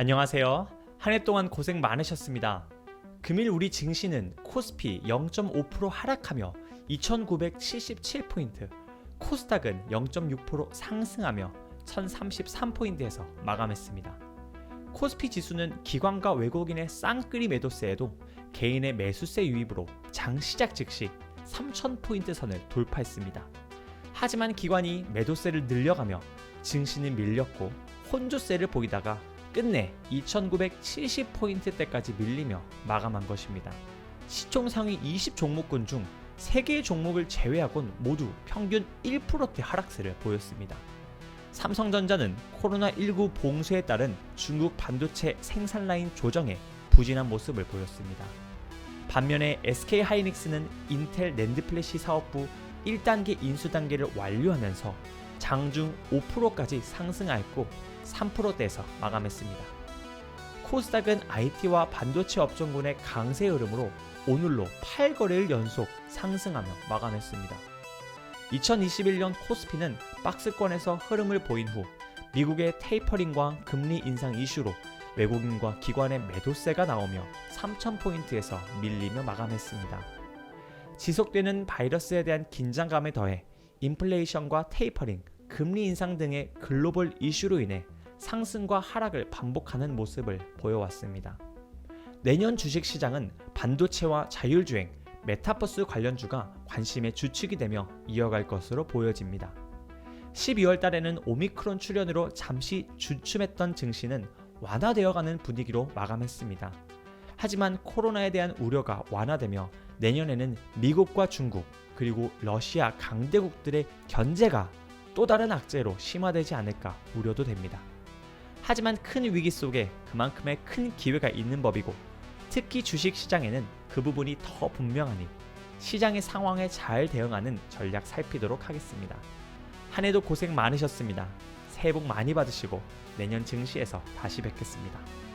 안녕하세요. 한 해 동안 고생 많으셨습니다. 금일 우리 증시는 코스피 0.5% 하락하며 2,977포인트, 코스닥은 0.6% 상승하며 1,033포인트에서 마감했습니다. 코스피 지수는 기관과 외국인의 쌍끌이 매도세에도 개인의 매수세 유입으로 장 시작 즉시 3,000포인트 선을 돌파했습니다. 하지만 기관이 매도세를 늘려가며 증시는 밀렸고 혼조세를 보이다가 끝내 2970포인트대까지 밀리며 마감한 것입니다. 시총 상위 20 종목군 중 3개의 종목을 제외하곤 모두 평균 1%대 하락세를 보였습니다. 삼성전자는 코로나19 봉쇄에 따른 중국 반도체 생산 라인 조정에 부진한 모습을 보였습니다. 반면에 SK 하이닉스는 인텔 낸드 플래시 사업부 1단계 인수 단계를 완료하면서 장중 5%까지 상승하였고 3%대에서 마감했습니다. 코스닥은 IT와 반도체 업종군의 강세 흐름으로 오늘로 8거래일 연속 상승하며 마감했습니다. 2021년 코스피는 박스권에서 흐름을 보인 후 미국의 테이퍼링과 금리 인상 이슈로 외국인과 기관의 매도세가 나오며 3,000포인트에서 밀리며 마감했습니다. 지속되는 바이러스에 대한 긴장감에 더해 인플레이션과 테이퍼링, 금리 인상 등의 글로벌 이슈로 인해 상승과 하락을 반복하는 모습을 보여왔습니다. 내년 주식 시장은 반도체와 자율주행, 메타버스 관련주가 관심의 주축이 되며 이어갈 것으로 보여집니다. 12월 달에는 오미크론 출현으로 잠시 주춤했던 증시는 완화되어가는 분위기로 마감했습니다. 하지만 코로나에 대한 우려가 완화되며 내년에는 미국과 중국 그리고 러시아 강대국들의 견제가 또 다른 악재로 심화되지 않을까 우려도 됩니다. 하지만 큰 위기 속에 그만큼의 큰 기회가 있는 법이고 특히 주식 시장에는 그 부분이 더 분명하니 시장의 상황에 잘 대응하는 전략 살피도록 하겠습니다. 한 해도 고생 많으셨습니다. 새해 복 많이 받으시고 내년 증시에서 다시 뵙겠습니다.